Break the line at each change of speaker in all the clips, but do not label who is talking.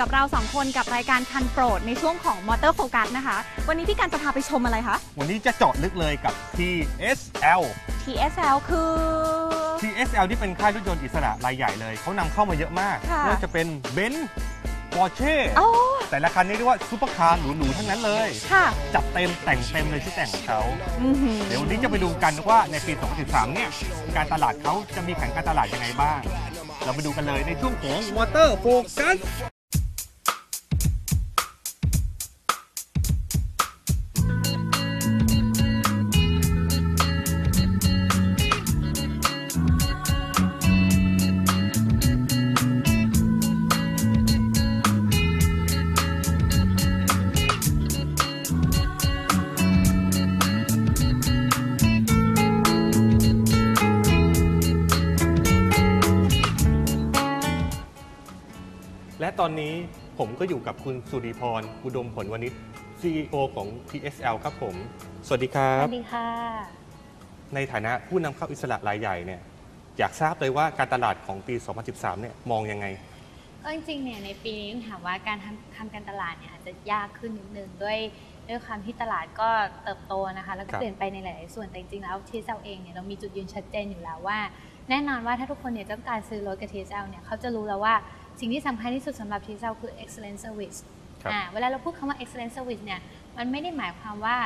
กับเราสองคนกับรายการคันโปรดในช่วงของมอเตอร์โฟกัสนะคะ วันนี้พี่การจะพาไปชมอะไรคะ
วันนี้จะเจาะลึกเลยกับ TSL
TSL คือ
TSL ที่เป็นค่ายรถยนต์อิสระรายใหญ่เลย เขานำเข้ามาเยอะมาก
ค่ะ
ไม่ว่าจะเป็นเบนซ์ปอร์เช่
โอ้
แต่ละคันนี้เรียกว่าซุปเปอร์คาร์หรูๆทั้งนั้นเลย
ค่ะ
จัดเต็มแต่งเต็มเลยที่แต่งของเขา
อื้อหือ
เดี๋ยววันนี้จะไปดูกันว่าในปี 2013 เนี่ย การตลาดเขาจะมีแผนการตลาดยังไงบ้าง เราไปดูกันเลยในช่วงของ Water Focus และตอนนี้ผมก็อยู่กับคุณสุริพรอุดมผลวณิช CEO ของ TSL ครับผม สวัสดีครั
ส
บ
วัสดีค่ะ
ในฐานะผู้นำเข้าอิสระรายใหญ่เนี่ยอยากทราบเลยว่าการตลาดของปี 2013 เนี่ยมองยังไง
ก็จริงๆ เนี่ยในปีนี้ต้องถามว่าการทำทำการตลาดเนี่ยอาจจะยากขึ้นนิดนึงด้วยด้วยความที่ตลาดก็เติบโตนะคะ แล้วก็
ครับ
เปลี่ยนไปในหลายๆส่วนแต่จริงๆแล้ว TSL เองเนี่ยเรามีจุดยืนชัดเจนอยู่แล้วว่า แน่นอนว่าถ้าทุกคนเนี่ยต้องการซื้อรถกับ TSL เนี่ยเขาจะรู้แล้วว่า สิ่งที่สำคัญที่สุดสำหรับ TSL คือ excellent service
ครับ
อ่าเวลาเราพูดคำว่า excellent service เนี่ยมันไม่ได้หมายความว่า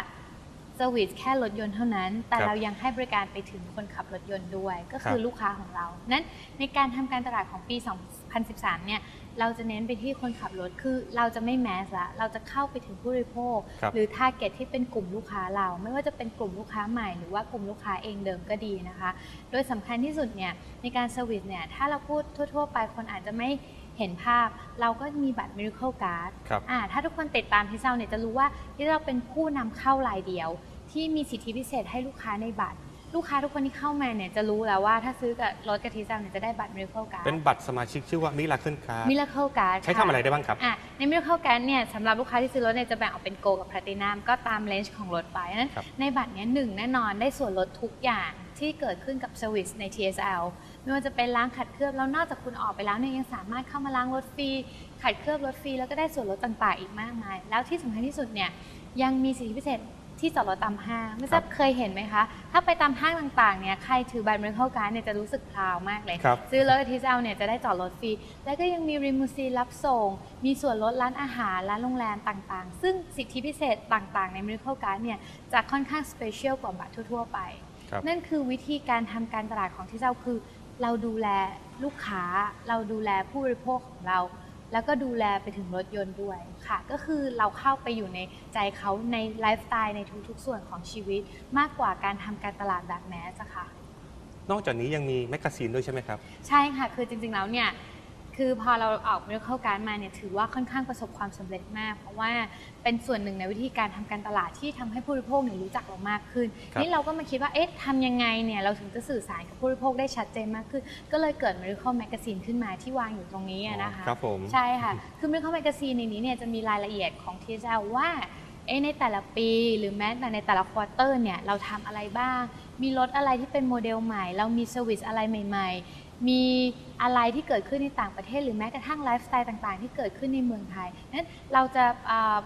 เซอร์วิสแค่รถยนต์เท่านั้น แต่
ครับ
เรายังให้บริการไปถึงคนขับรถยนต์ด้วย ก็คือ
ครับ
ลูกค้าของเรา นั้นในการทำการตลาดของปี 2013 เนี่ย เราจะเน้นไปที่คนขับรถ คือเราจะไม่แมสละ เราจะเข้าไปถึงผู้บริโภค
ครับ
หรือทาร์เก็ตที่เป็นกลุ่มลูกค้าเรา ไม่ว่าจะเป็นกลุ่มลูกค้าใหม่ หรือว่ากลุ่มลูกค้าเองเดิมก็ดีนะคะ โดยสำคัญที่สุดเนี่ยในการเซอร์วิสเนี่ย ถ้าเราพูดทั่ว ๆ ไปคนอาจจะไม่ เห็นภาพเราก็มีบัตร Miracle Card
ครับ
อ่าถ้าทุกคนติดตามที่เซาเนี่ยจะรู้ว่าที่เราเป็นผู้นำเข้ารายเดียว ที่มีสิทธิพิเศษให้ลูกค้าในบัตร ลูกค้าทุกคนที่เข้ามาเนี่ยจะรู้แล้วว่าถ้าซื้อกับรถกะทิเซาเนี่ยจะได้บัตร Miracle Card
เป็นบัตรสมาชิกชื่อว่า Miracle Card
Miracle Card
ใช้ทำอะไรได้บ้างครับ
อะใน Miracle Card เนี่ยสำหรับลูกค้าที่ซื้อรถเนี่ยจะแบ่งออกเป็นโกกับ Platinum ก็ตามเลนจ์ของรถไปนั้น
ครับ
ในบัตรเนี้ยหนึ่งแน่นอนได้ส่วนลดทุกอย่างที่เกิดขึ้นกับเซอร์วิสใน TSL ไม่ว่าจะเป็นล้างขัดเคลือบแล้วนอกจากคุณออกไปแล้วเนี่ยยังสามารถเข้ามาล้างรถฟรีขัดเคลือบรถฟรีแล้วก็ได้ส่วนลดต่างๆ อีกมากมาย แล้วที่สำคัญที่สุดเนี่ยยังมีสิทธิพิเศษที่จอดรถตามห้างไม่ทราบเคยเห็นไหมคะ ถ้าไปตามห้างต่างๆเนี่ยใครถือบัตร Miracle Card เนี่ยจะรู้สึกพราวมากเลย
ครับ
ซื้อรถทีเซลเนี่ยจะได้จอดรถฟรี แล้วก็ยังมีริมูซีนรับส่ง มีส่วนลดร้านอาหาร ร้านโรงแรมต่างๆ ซึ่งสิทธิพิเศษต่างๆ ใน Miracle Card เนี่ยจะค่อนข้างสเปเชียลกว่าบัตรทั่วๆไป
ครับ
นั่นคือวิธีการทำการตลาดของที่เจ้าคือ เราดูแลลูกค้า เราดูแลผู้บริโภคของเรา แล้วก็ดูแลไปถึงรถยนต์ด้วยค่ะ ก็คือเราเข้าไปอยู่ในใจเขาในไลฟ์สไตล์ในทุกๆ ส่วนของชีวิต มากกว่าการทำการตลาดแบบแมสอะค่ะ
นอกจากนี้ยังมีแมกกาซีนด้วยใช่ไหมครับ
ใช่ค่ะ คือจริงๆ แล้วเนี่ย คือพอเราออก Miracle Card มาเนี่ยถือว่าค่อนข้างประสบความสำเร็จมาก เพราะว่าเป็นส่วนหนึ่งในวิธีการทำการตลาดที่ทำให้ผู้บริโภคเนี่ยรู้จักเรามากขึ้น
ครับ
นี่เราก็มาคิดว่าเอ๊ะทำยังไงเนี่ยเราถึงจะสื่อสารกับผู้บริโภคได้ชัดเจนมากขึ้น ก็เลยเกิด Miracle Magazine ขึ้นมาที่วางอยู่ตรงนี้อะนะคะ
ครับผม
ใช่ค่ะ คือ Miracle Magazine ในนี้เนี่ยจะมีรายละเอียดของ TSL ว่าเอ๊ะในแต่ละปีหรือแม้แต่ในแต่ละควอเตอร์เนี่ยเราทำอะไรบ้าง มีรถอะไรที่เป็นโมเดลใหม่ เรามีเซอร์วิสอะไรใหม่ ๆ มีอะไรที่เกิดขึ้นในต่างประเทศ หรือแม้กระทั่งไลฟ์สไตล์ต่างๆ ที่เกิดขึ้นในเมืองไทยนั้นเราจะ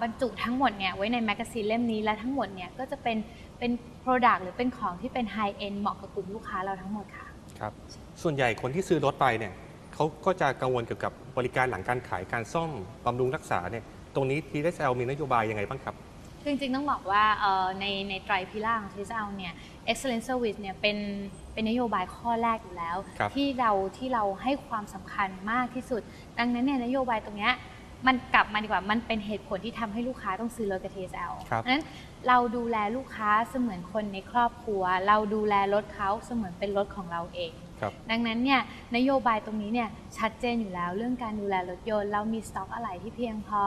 บรรจุทั้งหมดเนี่ยไว้ในแมกกาซีนเล่มนี้และทั้งหมดเนี่ยก็จะเป็นเป็น Product หรือเป็นของที่เป็นไฮเอ็นเหมาะกับกลุ่มลูกค้าเราทั้งหมดค่ะ
ครับส่วนใหญ่คนที่ซื้อรถไปเนี่ยเขาก็จะกังวลเกี่ยวกับบริการหลังการขายการซ่อมบำรุงรักษาเนี่ยตรงนี้ TSL มีนโยบายยังไงบ้างครับ
คือจริงๆต้องบอกว่าเอ่อในในไตรพิล่าของ TSL เนี่ย excellent service เนี่ยเป็นเป็นนโยบายข้อแรกอยู่แล้ว
ครับ
ที่เราที่เราให้ความสำคัญมากที่สุด ดังนั้นเนี่ยนโยบายตรงเนี้ยมันกลับมาดีกว่ามันเป็นเหตุผลที่ทำให้ลูกค้าต้องซื้อรถกับ TSL
ครับ
นั้นเราดูแลลูกค้าเสมือนคนในครอบครัว เราดูแลรถเขาเสมือนเป็นรถของเราเอง
ครับ
ดังนั้นเนี่ยนโยบายตรงนี้เนี่ยชัดเจนอยู่แล้วเรื่องการดูแลรถยนต์ เรามีสต็อกอะไหล่ที่เพียงพอ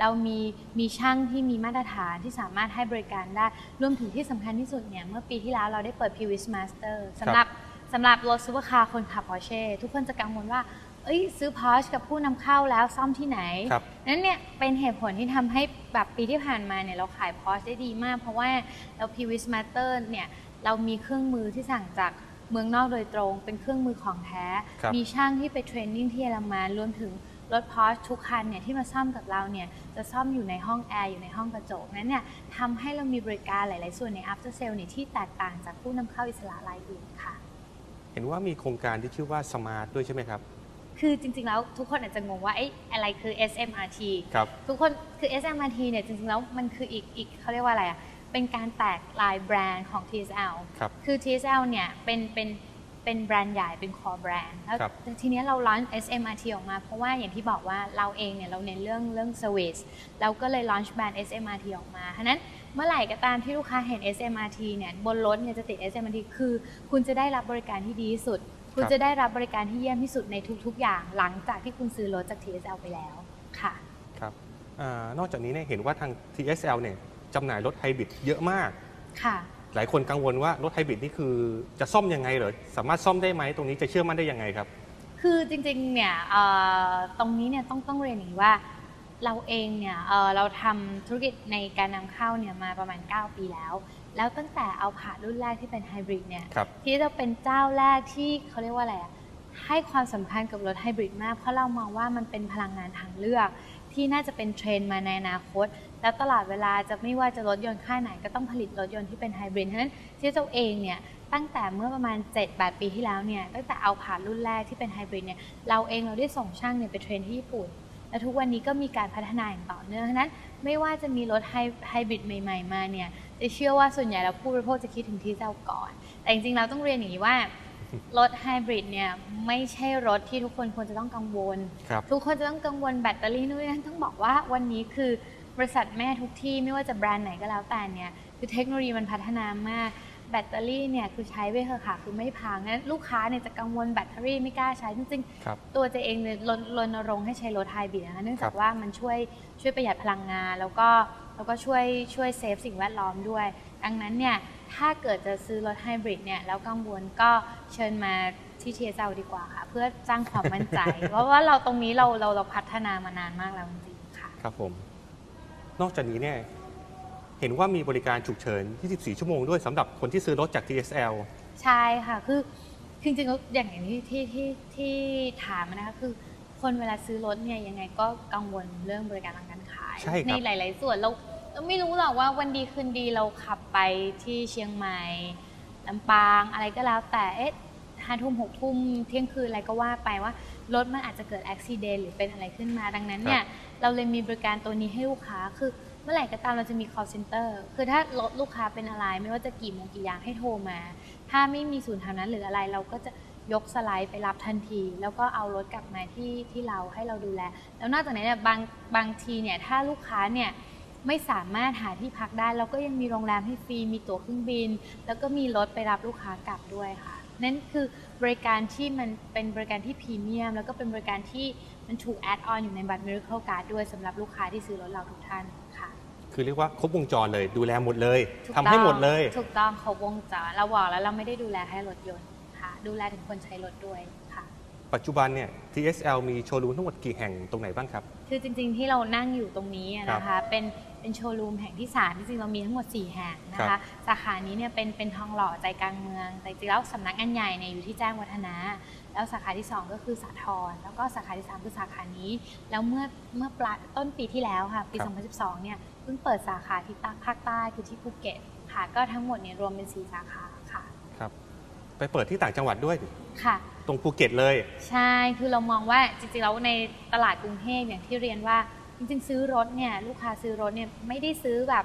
เรามีมีช่างที่มีมาตรฐานที่สามารถให้บริการได้ รวมถึงที่สำคัญที่สุดเนี่ยเมื่อปีที่แล้วเราได้เปิด p w i s Master สำหรับสำหรับรถซูเปอร์คาร์คนขับ Porsche ทุกคนจะกังวลว่าเอ้ยซื้อ Porsche กับผู้นำเข้าแล้วซ่อมที่ไหน
ครับ
นั้นเนี่ยเป็นเหตุผลที่ทำให้แบบปีที่ผ่านมาเนี่ยเราขาย Porsche ได้ดีมาก เพราะว่าเรา p w i s Master เนี่ยเรามีเครื่องมือที่สั่งจาก เมืองนอกโดยตรง เป็นเครื่องมือของแท้
ครับ
มีช่างที่ไปเทรนนิ่งที่เยอรมันรวมถึงรถพอร์ชทุกคันเนี่ยที่มาซ่อมกับเราเนี่ยจะซ่อมอยู่ในห้องแอร์อยู่ในห้องกระจกนั้นเนี่ยทำให้เรามีบริการหลาย ๆ ส่วนใน after sale เนี่ยที่แตกต่างจากผู้นำเข้าอิสระรายอื่นค่ะ
เห็นว่ามีโครงการที่ชื่อว่าสมาร์ทด้วยใช่ไหมครับ
คือจริง ๆ แล้วทุกคนอาจจะงงว่าเอ๊ะอะไรคือ SMRT
ครับ
ทุกคนคือ SMRT เนี่ยจริงๆแล้วมันคืออีกอีกเขาเรียกว่าอะไรอะ เป็นการแตกลายแบรนด์ของ TSL
ครับ
คือ TSL เนี่ยเป็นเป็นเป็นแบรนด์ใหญ่เป็น core brand แล้ว
ครับ
ทีเนี้ยเรา launch SMRT ออกมา เพราะว่าอย่างที่บอกว่าเราเองเนี่ยเราเน้นเรื่องเรื่อง service เราก็เลย launch แบรนด์ SMRT ออกมาฉะนั้นเมื่อไหร่ก็ตามที่ลูกค้าเห็น SMRT เนี่ยบนรถเนี่ยจะติด SMRT คือ คุณจะได้รับบริการที่ดีที่สุด คุณ
ครับ
จะได้รับบริการที่เยี่ยมที่สุดในทุก ๆ อย่าง หลังจากที่คุณซื้อรถจาก TSL ไปแล้วค่ะ
ครับอานอกจากนี้เนี่ยเห็นว่าทาง TSL เนี่ย จำหน่ายรถไฮบริดเยอะมาก
ค่ะ
หลายคนกังวลว่ารถไฮบริดนี่คือจะซ่อมยังไงเหรอสามารถซ่อมได้ไหมตรงนี้จะเชื่อมั่นได้ยังไงครับ
คือจริงๆ เนี่ยเอ่อตรงนี้เนี่ยต้องต้องเรียนอย่างนี้ว่า เราเองเนี่ยเอ่อเราทำธุรกิจในการนำเข้าเนี่ยมาประมาณ 9 ปีแล้ว แล้วตั้งแต่เอาผ่านรุ่นแรกที่เป็นไฮบริดเนี่ย
ครับ
ที่จะเป็นเจ้าแรกที่เขาเรียกว่าอะไรอะให้ความสำคัญกับรถไฮบริดมาก เพราะเรามองว่ามันเป็นพลังงานทางเลือก ที่น่าจะเป็นเทรนด์มาในอนาคต แล้วตลอดเวลาจะไม่ว่าจะรถยนต์ค่ายไหนก็ต้องผลิตรถยนต์ที่เป็นไฮบริดฉะนั้นที่เจ้าเองเนี่ยตั้งแต่เมื่อประมาณ 7-8 ปีที่แล้วเนี่ยตั้งแต่เอาผ่านรุ่นแรกที่เป็นไฮบริดเนี่ยเราเองเราได้ส่งช่างเนี่ยไปเทรนที่ญี่ปุ่น และทุกวันนี้ก็มีการพัฒนาอย่างต่อเนื่องฉะนั้น ไม่ว่าจะมีรถไฮไฮบริดใหม่ ๆ มาเนี่ยจะเชื่อว่าส่วนใหญ่แล้วผู้บริโภคจะคิดถึงที่เจ้าก่อน แต่จริงๆเราต้องเรียนอย่างนี้ว่า รถไฮบริดเนี่ยไม่ใช่รถที่ทุกคนควรจะต้องกังวล
ครับ
ทุกคนจะต้องกังวลแบตเตอรี่นู่นนนั่นต้องบอกว่าวันนี้คือบริษัทแม่ทุกที่ไม่ว่าจะแบรนด์ไหนก็แล้วแต่เนี่ยคือเทคโนโลยีมันพัฒนามาก แบตเตอรี่เนี่ยคือใช้ไปเถอะค่ะคือไม่พังนั้นลูกค้าเนี่ยจะกังวลแบตเตอรี่ไม่กล้าใช้จริงๆ
ครับ
ตัวเจเองเนี่ยรณรณรงค์ให้ใช้รถไฮบริดนะคะเนื่อง
ครั
จาก
บ
ว่ามันช่วยช่วยประหยัดพลังงานแล้วก็แล้วก็ช่วยช่วยเซฟสิ่งแวดล้อมด้วย ดังนั้นเนี่ย ถ้าเกิดจะซื้อรถไฮบริดเนี่ยแล้วกังวลก็เชิญมาที่ TSL ดีกว่าค่ะ เพื่อสร้างความมั่นใจ เพราะว่าเราตรงนี้เราเราเราพัฒนามานานมากแล้วจริงๆค่ะ
ครับผม นอกจากนี้เนี่ยเห็นว่ามีบริการฉุกเฉิน 24 ชั่วโมงด้วยสำหรับคนที่ซื้อรถจาก TSL
ใช่ค่ะ คือคือจริงๆแล้วอย่างอย่างที่ที่ที่ที่ถามนะคะคือคนเวลาซื้อรถเนี่ยยังไงก็กังวลเรื่องบริการทางการขาย
ใช่ครับ
หลาย ๆ ส่วนเรา เราไม่รู้หรอกว่าวันดีคืนดีเราขับไปที่เชียงใหม่ลำปางอะไรก็แล้วแต่เอ๊ะห้าทุ่มหกทุ่มเที่ยงคืนอะไรก็ว่าไปว่ารถมันอาจจะเกิดอุบิเหตุหรือเป็นอะไรขึ้นมาดังนั้นเนี่ยเราเลยมีบริการตัวนี้ให้ลูกค้าคือเมื่อไหร่ก็ตามเราจะมี call center คือถ้ารถลูกค้าเป็นอะไร ไม่ว่าจะกี่โมงกี่ยามให้โทรมา ถ้าไม่มีศูนย์แถวนั้นหรืออะไรเราก็จะยกสไลด์ไปรับทันที แล้วก็เอารถกลับมาที่ที่เราให้เราดูแล แล้วนอกจากนั้นเนี่ยบางบางทีเนี่ยถ้าลูกค้าเนี่ย ไม่สามารถหาที่พักได้เราก็ยังมีโรงแรมให้ฟรี มีตั๋วเครื่องบิน แล้วก็มีรถไปรับลูกค้ากลับด้วยค่ะ นั่นคือบริการที่มันเป็นบริการที่พรีเมียม แล้วก็เป็นบริการที่มันถูกแอดออนอยู่ในบัตร Miracle Card ด้วยสำหรับลูกค้าที่ซื้อรถเราทุกท่านค่ะ
คือเรียกว่าครบวงจรเลยดูแลหมดเลย
ถูก
ทำให้
ต้อง
หมดเลย
ถูกต้องครบวงจรเราบอกแล้วเราไม่ได้ดูแลแค่รถยนต์ค่ะ ดูแลถึงคนใช้รถด้วยค่ะ
ปัจจุบันเนี่ย TSL มีโชว์รูมทั้งหมดกี่แห่งตรงไหนบ้างครับ
คือจริงๆที่เรานั่งอยู่ตรงนี้อะนะคะ เป็น เป็นโชว์รูมแห่งที่3จริงๆเรามีทั้งหมด 4 แห่งนะ
ครั
คะ
บ
สาขานี้เนี่ยเป็นเป็นทองหล่อใจกลางเมือง แต่จริงๆแล้วสำนักงานใหญ่เนี่ยอยู่ที่แจ้งวัฒนะ แล้วสาขาที่ 2 ก็คือสาทรแล้วก็สาขาที่ 3 คือสาขานี้ แล้วเมื่อเมื่อปลายต้นปีที่แล้วค่ะ ปี2012 เนี่ยเพิ่งเปิดสาขาที่ภาคใต้คือที่ภูเก็ตค่ะ ก็ทั้งหมดเนี่ยรวมเป็น 4 สาขาค่ะ
ครับไปเปิดที่ต่างจังหวัดด้วย
ค่ะ
ตรงภูเก็ตเลย
ใช่ คือเรามองว่าจริงๆแล้วในตลาดกรุงเทพอย่างที่เรียนว่า จริงๆซื้อรถเนี่ยลูกค้าซื้อรถเนี่ยไม่ได้ซื้อแบบ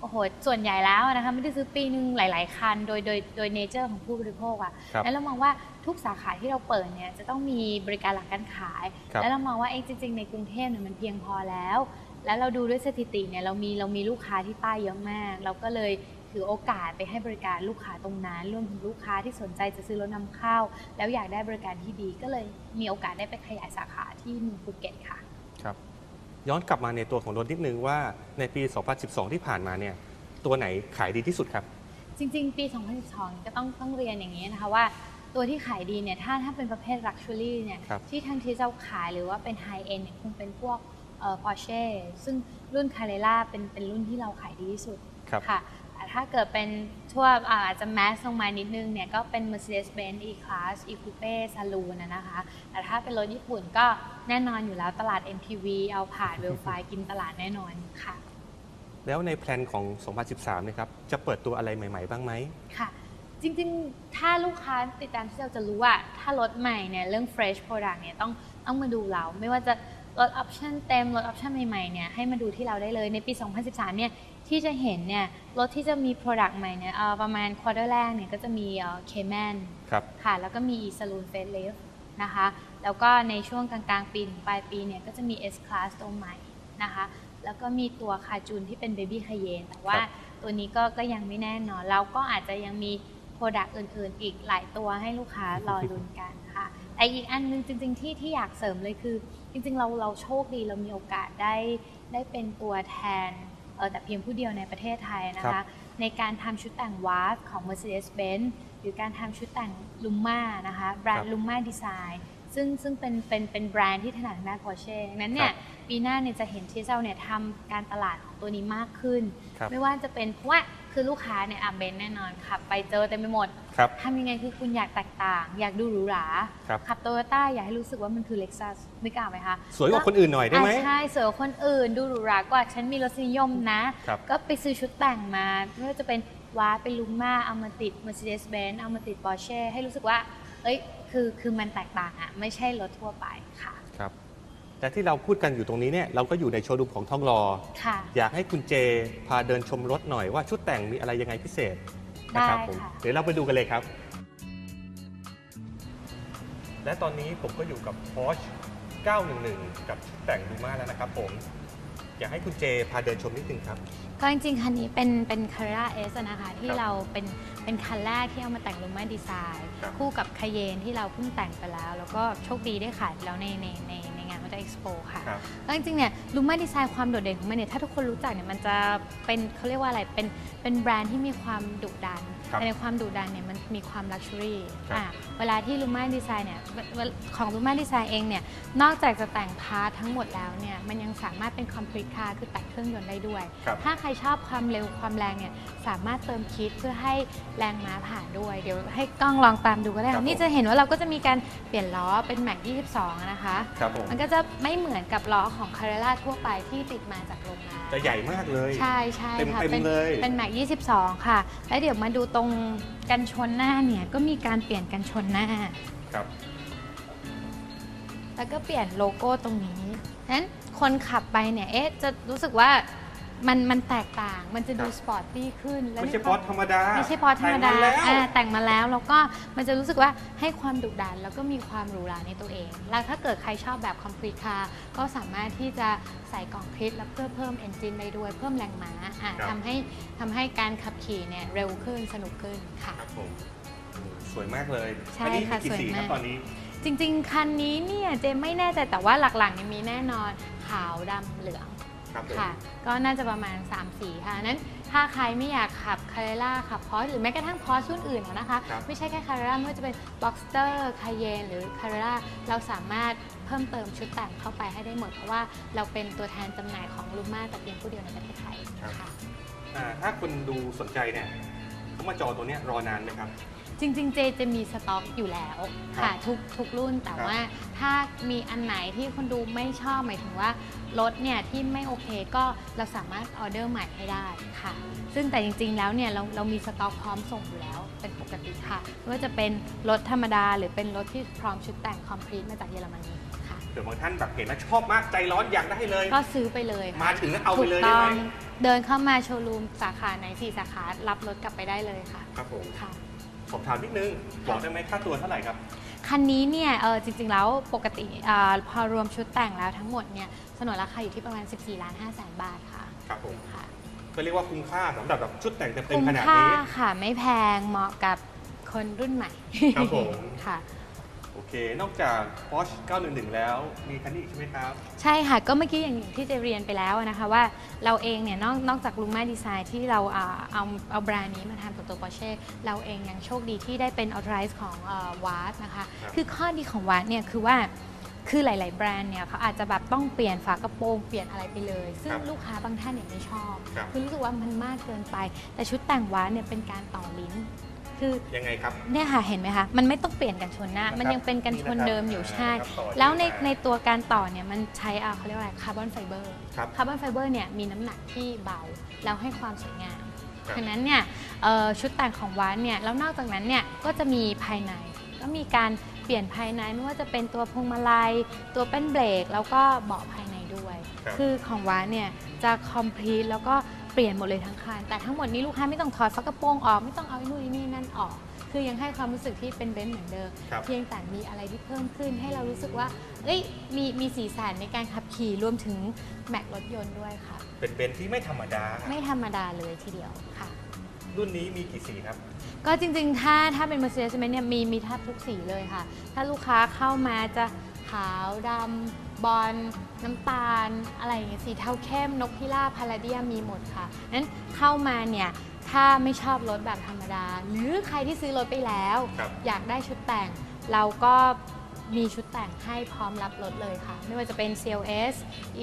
โอ้โหส่วนใหญ่แล้วนะคะไม่ได้ซื้อปีหนึ่งหลาย ๆ คัน โดยโดยโดยเนเจอร์ของผู้บริโภคอะ
ครับ
แล้วเรามองว่าทุกสาขาที่เราเปิดเนี่ยจะต้องมีบริการหลังการขาย
ครับ
แล้วเรามองว่าเองจริง ๆ ในกรุงเทพเนี่ยมันเพียงพอแล้ว แล้วเราดูด้วยสถิติเนี่ยเรามีเรามีลูกค้าที่ใต้เยอะมาก เราก็เลยถือโอกาสไปให้บริการลูกค้าตรงนั้นรวมถึงลูกค้าที่สนใจจะซื้อรถนำเข้า แล้วอยากได้บริการที่ดีก็เลยมีโอกาสได้ไปขยายสาขาที่เมืองภูเก็ตค่ะ
ครับ ย้อนกลับมาในตัวของรถนิดนึงว่าในปี 2012 ที่ผ่านมาเนี่ยตัวไหนขายดีที่สุดครับ
จริง ๆ ปี 2012 ก็ต้องต้องเรียนอย่างนี้นะคะว่าตัวที่ขายดีเนี่ยถ้าถ้าเป็นประเภท Luxury เนี่ย
ครับ
ที่ทางที่เราขายหรือว่าเป็น High End เนี่ยคงเป็นพวกเอ่อ Porsche ซึ่งรุ่น Carrera เป็นเป็นรุ่นที่เราขายดีที่สุด
ครับ
ค่ะแต่ ถ้าเกิดเป็นทั่วอ่าอาจจะแมสลงมานิดนึงเนี่ยก็เป็น Mercedes-Benz E-Class E-Coupe Saloon นะนะคะ แต่ถ้าเป็นรถญี่ปุ่นก็แน่นอนอยู่แล้วตลาด MPV เอาผ่านเวลไฟกินตลาดแน่นอนค่ะ
แล้วในแพลนของ 2013นะครับจะเปิดตัวอะไรใหม่ ๆ บ้างไหม
ค่ะ จริงๆ ถ้าลูกค้าติดตามที่เราจะรู้ว่าถ้ารถใหม่เนี่ยเรื่อง fresh product เนี่ยต้องต้องมาดูเรา ไม่ว่าจะลดออปชันเต็มลดออปชันใหม่ๆเนี่ยให้มาดูที่เราได้เลยในปี 2013 เนี่ย ที่จะเห็นเนี่ยรถที่จะมี product ใหม่เนี่ยเอ่อประมาณควอเตอร์แรกเนี่ยก็จะมีเอ่อ Cayman
ครับ
ค่ะ แล้วก็มี Saloon Facelift นะคะ แล้วก็ในช่วงกลางๆปีถึงปลายปีเนี่ยก็จะมี S Class ตัวใหม่นะคะ แล้วก็มีตัวคาจูนที่เป็น Baby Cayenne แต่ว่า
ครับ
ตัวนี้ก็ก็ยังไม่แน่นอนแล้วก็อาจจะยังมี Product อื่นๆ อีกหลายตัวให้ลูกค้ารอลุ้นกันค่ะแต่อีกอันหนึงจริง ๆที่ที่อยากเสริมเลยคือ จริงๆเราเราโชคดีเรามีโอกาสได้ได้เป็นตัวแทนเออ แต่เพียงผู้เดียวในประเทศไทยนะ
ครั
คะ
บ
ในการทำชุดแต่งวาร์ของ Mercedes-Benz หรือการทำชุดแต่งลุมมานะคะแบรนด์ลุมมาดีไซน์ซึ่งซึ่งเป็นเป็นเป็นแบรนด์ที่ถนัดทางด้าน Porsche ดังนั้นเนี่ยปีหน้าเนี่ยจะเห็นทีเซลเนี่ยทำการตลาดของตัวนี้มากขึ้น
ครับ
ไม่ว่าจะเป็นเพราะว่า คือลูกค้าเนี่ยอะเบนซ์แน่นอนขับไปเจอเต็มไปหมด
ครับ
ทำยังไงคือคุณอยากแตกต่าง อยากดูหรูหรา
ครับ
ขับโตโยต้าอยากให้รู้สึกว่ามันคือเล็กซัสนึกออกไหมคะ
สวยกว่าคนอื่นหน่อยได้ไหม
อะใช่สวยกว่าคนอื่น ดูหรูหรากว่าฉันมีรสนิยมนะ
ครับ
ก็ไปซื้อชุดแต่งมาไม่ว่าจะเป็นวาร์เป็นลุมมาเอามาติด Mercedes-Benz เอามาติด Porsche ให้รู้สึกว่า เอ้ยคือคือมันแตกต่างอะไม่ใช่รถทั่วไปค่ะ
ครับแต่ที่เราพูดกันอยู่ตรงนี้เนี่ยเราก็อยู่ในโชว์รูมของทองหลอ
ค่ะ
อยากให้คุณเจพาเดินชมรถหน่อยว่าชุดแต่งมีอะไรยังไงพิเศษนะครับ
ได้
ผม
ค่ะ
เดี๋ยวเราไปดูกันเลยครับ และตอนนี้ผมก็อยู่กับ Porsche 911 กับชุดแต่งดูมาแล้วนะครับผม อยากให้คุณเจพาเดินชมนิดนึงครับ
ก็จริงๆ คันนี้เป็นเป็น Carrera S อะนะคะที่
ครับ
เราเป็นเป็นคันแรกที่เอามาแต่งลุมมาดีไซน์
ครับ
คู่กับคาเยนที่เราเพิ่งแต่งไปแล้ว แล้วก็โชคดีได้ขายไปแล้วในในในใน งานมอเตอร์เอ็กซ์โปค่ะ
ครับ
แล้วจริงๆเนี่ยลูม่าดีไซน์ความโดดเด่นของมันเนี่ยถ้าทุกคนรู้จักเนี่ยมันจะเป็นเขาเรียกว่าอะไรเป็นเป็นแบรนด์ที่มีความดุดัน
ครับ
แต่ในความดุดันเนี่ยมันมีความลักชัวรี่
ครับ
อะเวลาที่ลูม่าดีไซน์เนี่ยเวเวของลูม่าดีไซน์เองเนี่ยนอกจากจะแต่งพาร์ททั้งหมดแล้วเนี่ยมันยังสามารถเป็นคอมพลีทคาร์คือแต่งเครื่องยนต์ได้ด้วย
ครับ
ถ้าใครชอบความเร็วความแรงเนี่ยสามารถเติมคิดเพื่อให้แรงม้าผ่านด้วย เดี๋ยวให้กล้องลองตามดูก็ได้
ครับ
ค่ะนี่
ผม
จะเห็นว่าเราก็จะมีการเปลี่ยนล้อเป็นแม็ก22อะนะคะ
ครับผม
มันก็จะไม่เหมือนกับล้อของคาร์เรล่าทั่วไปที่ติดมาจากโรงงาน
จะใหญ่มากเลย
ใช่ใช่
เต็ม
ค่ะ
เต็ม
เป็น
เลย
เป็นแม็ก22 ค่ะ แล้วเดี๋ยวมาดูตรงกันชนหน้าเนี่ย ก็มีการเปลี่ยนกันชนหน้า
ครับ
แล้วก็เปลี่ยนโลโก้ตรงนี้นั้นคนขับไปเนี่ย เอ๊ะ จะรู้สึกว่า มันมันแตกต่าง มันจะดู
ครับ
สปอร์ตตี้ขึ้นและ
ไม่ใช่
ใน
พ
ควา
อร์ตธรรมดา
ไม่ใช่พอร์ตธรรมดา
แต่งแล้ว
อ่าแต่งมาแล้วแล้วก็มันจะรู้สึกว่าให้ความดุดันแล้วก็มีความหรูหราในตัวเอง แล้วถ้าเกิดใครชอบแบบ complete car ก็สามารถที่จะใส่กล่องคลิปแล้วเพื่อเพิ่ม engine ได้ด้วย เพิ่มแรงม้าอะ
ครับ
ทำให้ทำให้การขับขี่เนี่ยเร็วขึ้นสนุกขึ้นค่ะ
ครับผมอืมสวยมากเลย
ใช่
อันี้
ค่ะ
มีกี่
สวย
สีครับ
มาก
ตอนนี้
จริง ๆ คันนี้เนี่ยเจไม่แน่ใจแต่ว่าหลักๆเนี่ยมีแน่นอนขาวดำเหลือง
ครับผม
ค่ะ ก็น่าจะประมาณ 3 สีค่ะนั้นถ้าใครไม่อยากขับคาร์เรล่าขับพอสหรือแม้กระทั่งพอสรุ่นอื่นอะนะคะ
ครับ
ไม่ใช่แค่คาร์เรล่าไม่ว่าจะเป็นบ็อกสเตอร์คาเยนหรือคาร์เรล่าเราสามารถเพิ่มเติมชุดแต่งเข้าไปให้ได้หมด เพราะว่าเราเป็นตัวแทนจำหน่ายของลูม่าแต่เพียงผู้เดียวในประเทศไทยค่ะ
อ่าถ้าคุณดูสนใจเนี่ยเขามาจอตัวเนี้ยรอนานไหมครับ
จริงๆ เจจะมีสต็อกอยู่แล้ว
ครั
ค่ะ
บ
ทุกทุกรุ่นแต่
ครับ
ว่าถ้ามีอันไหนที่คนดูไม่ชอบหมายถึงว่ารถเนี่ยที่ไม่โอเคก็เราสามารถออเดอร์ใหม่ให้ได้ค่ะ ซึ่งแต่จริงๆ แล้วเนี่ยเราเรามีสต็อกพร้อมส่งอยู่แล้วเป็นปกติค่ะไม่ว่าจะเป็นรถธรรมดาหรือเป็นรถที่พร้อมชุดแต่งคอมพลีทมาจากเยอรมนีค่ะ
เดี๋ยวบางท่านแบบเห็นแล้วชอบมากใจร้อนอยากได้เลย
ก็ซื้อไปเลยค่ะ
มาถึงแล้วเอาไปเลย
ถูก
ได้
ต้
ไห
อ
ม
งเดินเข้ามาโชว์รูมสาขาไหนสี่สาขารับรถกลับไปได้เลยค่ะ
ครับผม
ค่ะ
สอบถามนิดนึง บอกได้ไหมค่าตัวเท่าไหร่ครับ
คันนี้เนี่ยเออจริงๆแล้วปกติอาพอรวมชุดแต่งแล้วทั้งหมดเนี่ยสนนราคาอยู่ที่ประมาณ 14ล้าน5แสนบาทค่ะ
ครับผม
ค่ะ
ก็เรียกว่าคุ้มค่าสำหรับแบบชุดแต่งเต็ม
คุ้ม
ๆขนาด
ค่า
นี้
ค่ะไม่แพงเหมาะกับคนรุ่นใหม่
ครับผม
ค่ะ
โอเค นอกจาก Porsche 911 แล้ว มีคันนี้อีกใช่ไหมครับ
ใช่ค่ะ ก็เมื่อกี้อย่างที่เจะเรียนไปแล้วนะคะว่าเราเองเนี่ยนอกนอกจากลูม่าดีไซน์ที่เราอ่าเอาเอาแบรนด์นี้มาทำกับตัว Porsche เราเองยังโชคดีที่ได้เป็น authorize ของวาร์ดนะคะ
ครับ
คือข้อดีของวาร์ดเนี่ยคือว่าคือหลาย ๆ แบรนด์เนี่ยเขาอาจจะแบบต้องเปลี่ยนฝากระโปรงเปลี่ยนอะไรไปเลย ซึ่ง
ครับ
ลูกค้าบางท่านเนี่ยไม่ชอบ
ครับ
คือรู้สึกว่ามันมากเกินไป แต่ชุดแต่งว้านเนี่ยเป็นการต่อลิ้น คือ
ยังไงครับ
เนี่ยค่ะเห็นไหมคะ มันไม่ต้องเปลี่ยนกันชนหน้า
นะครับ
มันยังเป็นกันชนเดิมอยู่
นี่นะครับ
ใช่
ครับต่อ
แล้วใน
ขึ้นมา
ในตัวการต่อเนี่ยมันใช้อ่าเขาเรียกว่าอะไรคาร์บอนไฟเบอร์
ครับ
คาร์บอนไฟเบอร์เนี่ยมีน้ำหนักที่เบา แล้วให้ความสวยงาม
ครับ
ดังนั้นเนี่ยเอ่อชุดแต่งของวานเนี่ยแล้วนอกจากนั้นเนี่ยก็จะมีภายในก็มีการเปลี่ยนภายในไม่ว่าจะเป็นตัวพวงมาลัย ตัวเป็นเบรกแล้วก็เบาะภายในด้วย
ครับ
คือของวานเนี่ยจะคอมพลีทแล้วก็ เปลี่ยนหมดเลยทั้งคัน แต่ทั้งหมดนี้ลูกค้าไม่ต้องถอดฝากระโปรงออกไม่ต้องเอาไอ้นู่นไอ้นี่นั่นออก คือยังให้ความรู้สึกที่เป็นเบนซ์เหมือนเดิม
ครับ
เพียงแต่มีอะไรที่เพิ่มขึ้นให้เรารู้สึกว่า เอ้ย มีมีสีสันในการขับขี่รวมถึงแม็กรถยนต์ด้วยค่ะ
เป็นเบนซ์ที่ไม่ธรรมดา
ไม่ธรรมดาเลยทีเดียวค่ะ
รุ่นนี้มีกี่สีครับ
ก็จริงๆ ถ้าถ้าเป็น Mercedes-Benz เนี่ยมีมีแทบทุกสีเลยค่ะ ถ้าลูกค้าเข้ามาจะ ขาวดำบอลน้ำตาล อะไรอย่างเงี้ยสีเทาเข้มนกพิราบพาราเดียมีหมดค่ะนั้นเข้ามาเนี่ยถ้าไม่ชอบรถแบบธรรมดา หรือใครที่ซื้อรถไปแล้ว
ครับ
อยากได้ชุดแต่ง เราก็ มีชุดแต่งให้พร้อมรับรถเลยค่ะ ไม่ว่าจะเป็น CLS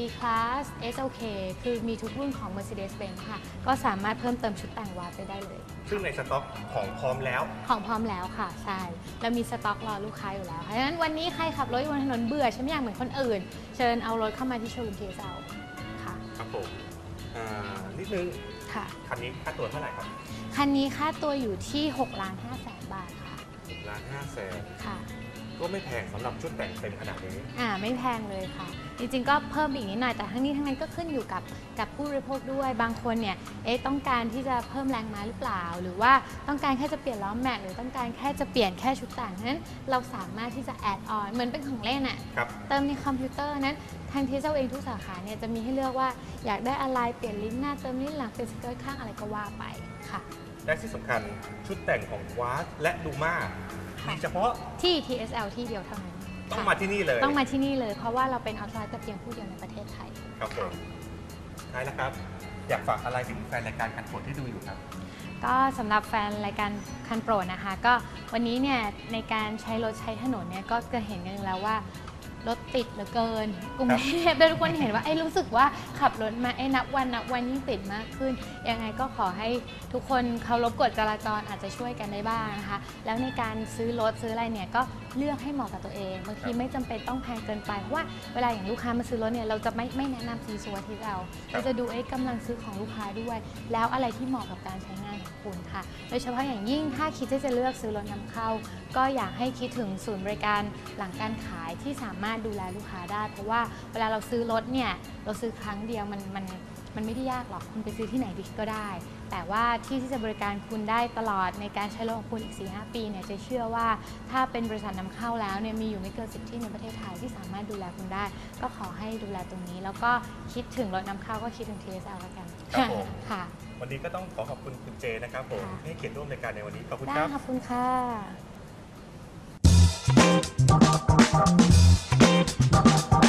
E-Class SLK คือมีทุกรุ่นของ Mercedes-Benz ค่ะ ก็สามารถเพิ่มเติมชุดแต่งวาดไปได้เลย
ซึ่งในสต็อกของพร้อมแล้ว
ของพร้อมแล้วค่ะ ใช่ เรามีสต็อกรอลูกค้าอยู่แล้วค่ะดังนั้นวันนี้ใครขับรถอยู่บนถนนเบื่อฉันไม่อยากเหมือนคนอื่น เชิญเอารถเข้ามาที่โชว์รูมทีเอค่ะ
ครับผมอ่านิดนึง
ค่ะ
คันนี้ค่าตัวเท่าไหร่ครับ
คันนี้ค่าตัวอยู่ที่6ล้าน5แสนบาทค่ะ
1ล้าน5แสน
ค่ะ
ก็ไม่แพงสำหรับชุดแต่งเต็มขนาดนี้
อ่าไม่แพงเลยค่ะ จริงๆ ก็เพิ่มอีกนิดหน่อยแต่ทั้งนี้ทั้งนั้นก็ขึ้นอยู่กับกับผู้บริโภคด้วยบางคนเนี่ยเอ๊ะต้องการที่จะเพิ่มแรงม้าหรือเปล่า หรือว่าต้องการแค่จะเปลี่ยนล้อแม็กหรือต้องการแค่จะเปลี่ยนแค่ชุดแต่งนั้นเราสามารถที่จะแอดออนเหมือนเป็นของเล่นอะ
ครับ
เติมในคอมพิวเตอร์นั้นทางทีเซลเองทุกสาขาเนี่ยจะมีให้เลือกว่าอยากได้อะไรเปลี่ยนลิ้นหน้าเติมลิ้นหลังเป็นสเกิร์ตข้างอะไรก็ว่าไปค่ะ
และที่สำคัญชุดแต่งของวาสและดูมา
ค่ะ
มีเฉพาะ
ที่ TSL ที่เดียวเท่านั้น
ต้อง
ค่ะ
มาที่นี่เลย
ต้องมาที่นี่เลย เพราะว่าเราเป็นออทไลน์แต่เพียงผู้เดียวในประเทศไทย
ครับผมท้ายแล้วครับ อยากฝากอะไรถึงแฟนรายการคันโปรดที่ดูอยู่ครับ
ก็สำหรับแฟนรายการคันโปรดนะคะ ก็วันนี้เนี่ยในการใช้รถใช้ถนนเนี่ยก็จะเห็นกันอยู่แล้วว่า รถติดเหลือเกินกรุงเทพโดยทุกคนเห็นว่าไอ้รู้สึกว่าขับรถมาไอ้นับวันนับวันยิ่งติดมากขึ้น ยังไงก็ขอให้ทุกคนเคารพกฎจราจรอาจจะช่วยกันได้บ้างนะคะ แล้วในการซื้อรถซื้ออะไรเนี่ยก็เลือกให้เหมาะกับตัวเองบางทีไม่จำเป็นต้องแพงเกินไปเพราะว่าเวลาอย่างลูกค้ามาซื้อรถเนี่ยเราจะไม่ไม่แนะนำซีซัวที่เรา
ครับ
เราจะดูไอ้กำลังซื้อของลูกค้าด้วย แล้วอะไรที่เหมาะกับการใช้งานของคุณค่ะ โดยเฉพาะอย่างยิ่งถ้าคิดที่จะเลือกซื้อรถนำเข้า ก็อยากให้คิดถึงศูนย์บริการหลังการขายที่สามารถดูแลลูกค้าได้ เพราะว่าเวลาเราซื้อรถเนี่ยเราซื้อครั้งเดียวมันมันมันไม่ได้ยากหรอกคุณไปซื้อที่ไหนดีก็ได้ แต่ว่าที่ที่จะบริการคุณได้ตลอดในการใช้รถของคุณอีก 4-5 ปีเนี่ยจะเชื่อว่าถ้าเป็นบริษัทนำเข้าแล้วเนี่ยมีอยู่ไม่เกินสิบที่ในประเทศไทยที่สามารถดูแลคุณได้ ก็ขอให้ดูแลตรงนี้ แล้วก็คิดถึงรถนำเข้าก็คิดถึง TSL แล้วกัน
ครับผม
ค่ะ
วันนี้ก็ต้องขอขอบคุณคุณเจนะครับผม
ค่ะ
ให้เกียรติร่วมรายการในวันนี้ขอบคุณ
ได้
ครับ
ขอบคุณค่ะ
Bye.